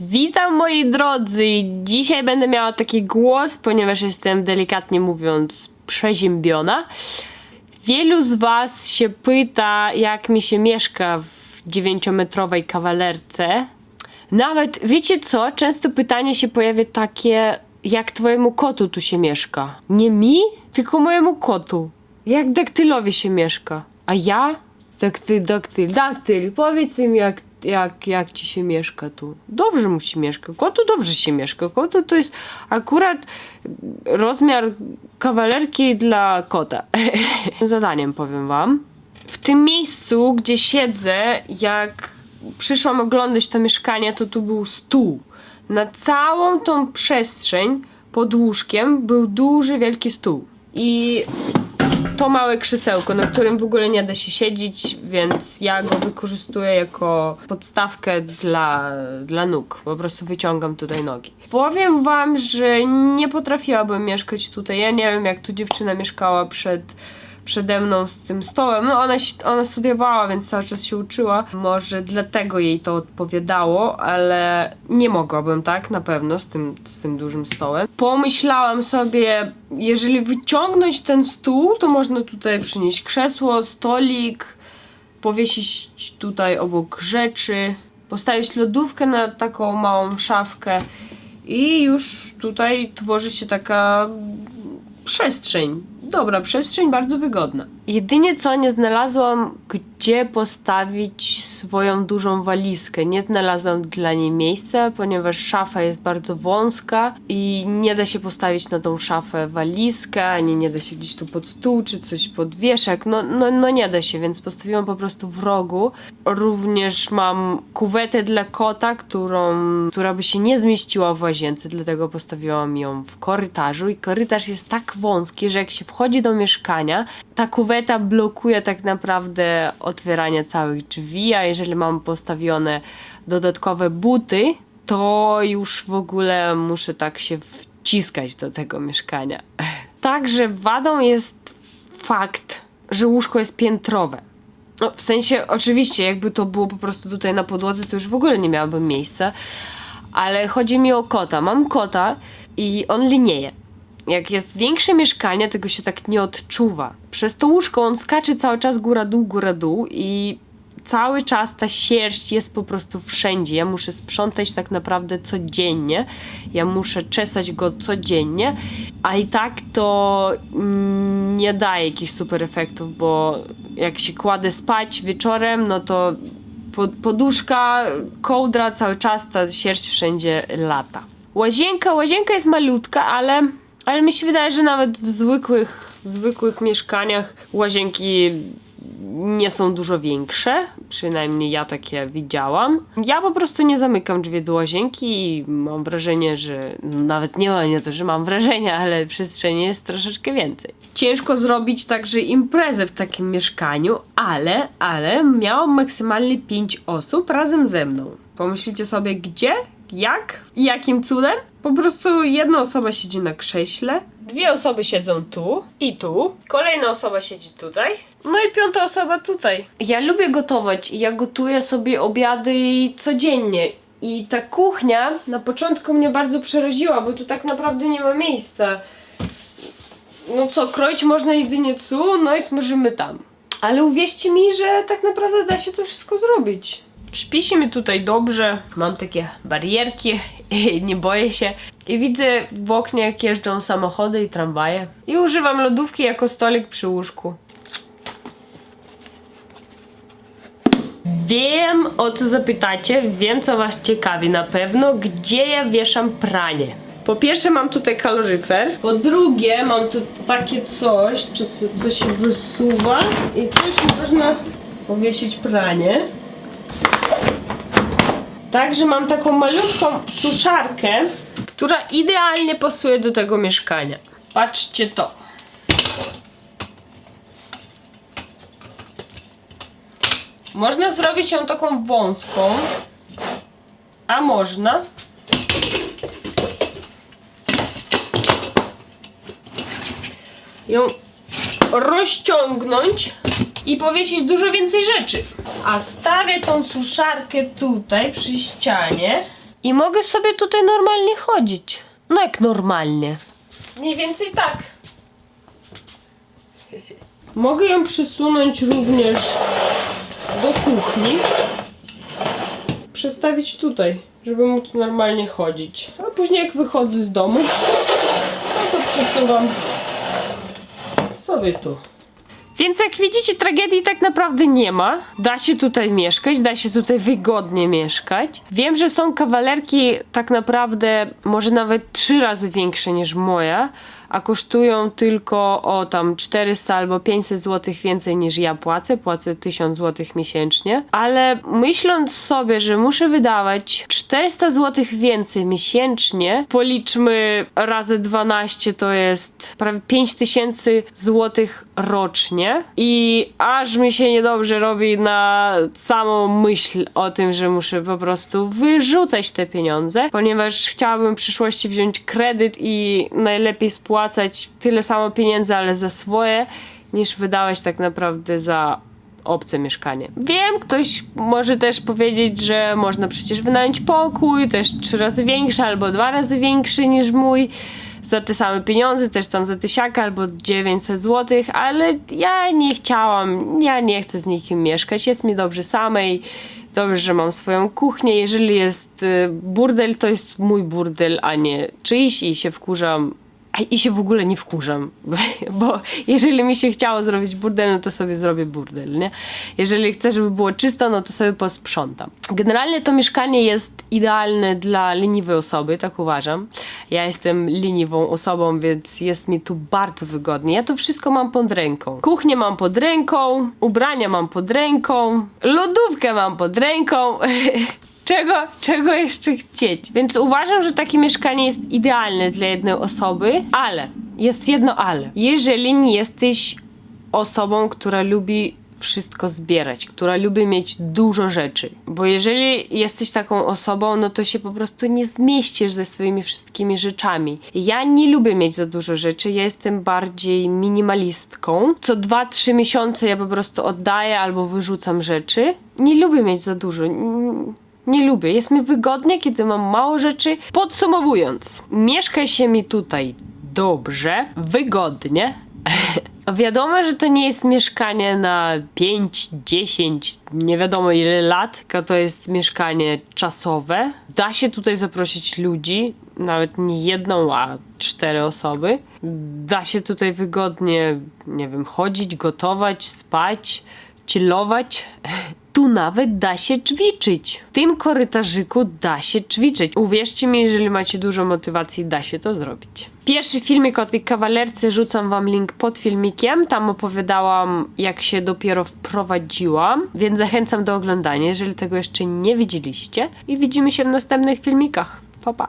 Witam moi drodzy! Dzisiaj będę miała taki głos, ponieważ jestem delikatnie mówiąc przeziębiona. Wielu z Was się pyta, jak mi się mieszka w dziewięciometrowej kawalerce. Nawet, wiecie co? Często pytanie się pojawia takie, jak twojemu kotu tu się mieszka. Nie mi, tylko mojemu kotu. Jak daktylowi się mieszka. A ja? Daktyl, daktyl, daktyl, powiedz im jak, jak, jak ci się mieszka tu. Dobrze mu się mieszka. Kotu dobrze się mieszka. Kotu to jest akurat rozmiar kawalerki dla kota. Zadaniem powiem wam. W tym miejscu, gdzie siedzę, jak przyszłam oglądać to mieszkanie, to tu był stół. Na całą tą przestrzeń pod łóżkiem był duży, wielki stół. I to małe krzesełko, na którym w ogóle nie da się siedzieć, więc ja go wykorzystuję jako podstawkę dla, dla nóg. Po prostu wyciągam tutaj nogi. Powiem wam, że nie potrafiłabym mieszkać tutaj. Ja nie wiem, jak tu dziewczyna mieszkała przed przede mną z tym stołem. No ona, ona studiowała, więc cały czas się uczyła. Może dlatego jej to odpowiadało, ale nie mogłabym tak na pewno z tym, z tym dużym stołem. Pomyślałam sobie, jeżeli wyciągnąć ten stół, to można tutaj przynieść krzesło, stolik, powiesić tutaj obok rzeczy, postawić lodówkę na taką małą szafkę i już tutaj tworzy się taka przestrzeń. Dobra przestrzeń, bardzo wygodna. Jedynie co nie znalazłam, gdzie postawić swoją dużą walizkę. Nie znalazłam dla niej miejsca, ponieważ szafa jest bardzo wąska i nie da się postawić na tą szafę walizkę, ani nie da się gdzieś tu pod stół czy coś pod wieszak. No, no, no nie da się, więc postawiłam po prostu w rogu. Również mam kuwetę dla kota, którą, która by się nie zmieściła w łazience, dlatego postawiłam ją w korytarzu i korytarz jest tak wąski, że jak się wchodzi do mieszkania, ta kuweta blokuje tak naprawdę otwieranie całych drzwi, a jeżeli mam postawione dodatkowe buty, to już w ogóle muszę tak się wciskać do tego mieszkania. Także wadą jest fakt, że łóżko jest piętrowe. No, w sensie, oczywiście, jakby to było po prostu tutaj na podłodze, to już w ogóle nie miałabym miejsca. Ale chodzi mi o kota. Mam kota i on linieje. Jak jest większe mieszkanie, tego się tak nie odczuwa. Przez to łóżko on skacze cały czas góra-dół, góra-dół i cały czas ta sierść jest po prostu wszędzie. Ja muszę sprzątać tak naprawdę codziennie. Ja muszę czesać go codziennie, a i tak to mm, nie daje jakichś super efektów, bo jak się kładę spać wieczorem, no to pod, poduszka, kołdra, cały czas ta sierść wszędzie lata. Łazienka, łazienka jest malutka, ale, ale mi się wydaje, że nawet w zwykłych, zwykłych mieszkaniach łazienki nie są dużo większe, przynajmniej ja takie widziałam. Ja po prostu nie zamykam drzwi do łazienki i mam wrażenie, że no nawet nie mam nie to, że mam wrażenia, ale przestrzeni jest troszeczkę więcej. Ciężko zrobić także imprezę w takim mieszkaniu, ale, ale miałam maksymalnie 5 osób razem ze mną. Pomyślicie sobie gdzie, jak i jakim cudem? Po prostu jedna osoba siedzi na krześle, dwie osoby siedzą tu i tu, kolejna osoba siedzi tutaj, no i piąta osoba tutaj. Ja lubię gotować i ja gotuję sobie obiady codziennie. I ta kuchnia na początku mnie bardzo przeraziła, bo tu tak naprawdę nie ma miejsca. No co, kroić można jedynie tu, no i smażymy tam. Ale uwierzcie mi, że tak naprawdę da się to wszystko zrobić. Śpi tutaj dobrze, mam takie barierki, nie boję się. I widzę w oknie, jak jeżdżą samochody i tramwaje. I używam lodówki jako stolik przy łóżku. Wiem, o co zapytacie, wiem, co was ciekawi na pewno, gdzie ja wieszam pranie. Po pierwsze mam tutaj kaloryfer, po drugie mam tu takie coś, co, co się wysuwa i też można powiesić pranie. Także mam taką malutką suszarkę, która idealnie pasuje do tego mieszkania. Patrzcie to. Można zrobić ją taką wąską, a można ją rozciągnąć i powiesić dużo więcej rzeczy. A stawię tą suszarkę tutaj przy ścianie I mogę sobie tutaj normalnie chodzić. No jak normalnie. Mniej więcej tak. Mogę ją przysunąć również do kuchni. Przestawić tutaj, żeby móc normalnie chodzić. A później jak wychodzę z domu, no to przesuwam sobie tu. Więc jak widzicie, tragedii tak naprawdę nie ma. Da się tutaj mieszkać, da się tutaj wygodnie mieszkać. Wiem, że są kawalerki tak naprawdę może nawet trzy razy większe niż moja, a kosztują tylko o tam 400 albo 500 zł więcej niż ja płacę. Płacę 1000 zł miesięcznie. Ale myśląc sobie, że muszę wydawać 400 zł więcej miesięcznie, policzmy razy 12 to jest prawie 5000 zł rocznie i aż mi się niedobrze robi na samą myśl o tym, że muszę po prostu wyrzucać te pieniądze, ponieważ chciałabym w przyszłości wziąć kredyt i najlepiej spłacać tyle samo pieniędzy, ale za swoje, niż wydawać tak naprawdę za obce mieszkanie. Wiem, ktoś może też powiedzieć, że można przecież wynająć pokój, też trzy razy większy albo dwa razy większy niż mój za te same pieniądze, też tam za tysiaka albo 900 zł, ale ja nie chciałam, ja nie chcę z nikim mieszkać, jest mi dobrze samej, dobrze, że mam swoją kuchnię, jeżeli jest y, burdel, to jest mój burdel, a nie czyjś i się wkurzam, i się w ogóle nie wkurzam, bo jeżeli mi się chciało zrobić burdel, no to sobie zrobię burdel, nie? Jeżeli chcę, żeby było czysto, no to sobie posprzątam. Generalnie to mieszkanie jest idealne dla leniwej osoby, tak uważam. Ja jestem leniwą osobą, więc jest mi tu bardzo wygodnie. Ja to wszystko mam pod ręką. Kuchnię mam pod ręką, ubrania mam pod ręką, lodówkę mam pod ręką. czego, czego jeszcze chcieć. Więc uważam, że takie mieszkanie jest idealne dla jednej osoby, ale jest jedno ale. Jeżeli nie jesteś osobą, która lubi wszystko zbierać, która lubi mieć dużo rzeczy. Bo jeżeli jesteś taką osobą, no to się po prostu nie zmieścisz ze swoimi wszystkimi rzeczami. Ja nie lubię mieć za dużo rzeczy, ja jestem bardziej minimalistką. Co 2-3 miesiące ja po prostu oddaję albo wyrzucam rzeczy. Nie lubię mieć za dużo. Nie lubię. Jest mi wygodnie, kiedy mam mało rzeczy. Podsumowując, mieszka się mi tutaj dobrze, wygodnie. Wiadomo, że to nie jest mieszkanie na 5, 10, nie wiadomo ile lat, tylko to jest mieszkanie czasowe. Da się tutaj zaprosić ludzi, nawet nie jedną, a cztery osoby. Da się tutaj wygodnie, nie wiem, chodzić, gotować, spać, chillować. Tu nawet da się ćwiczyć. W tym korytarzyku da się ćwiczyć. Uwierzcie mi, jeżeli macie dużo motywacji, da się to zrobić. Pierwszy filmik o tej kawalerce rzucam wam link pod filmikiem. Tam opowiadałam, jak się dopiero wprowadziłam, więc zachęcam do oglądania, jeżeli tego jeszcze nie widzieliście. I widzimy się w następnych filmikach. Pa, pa.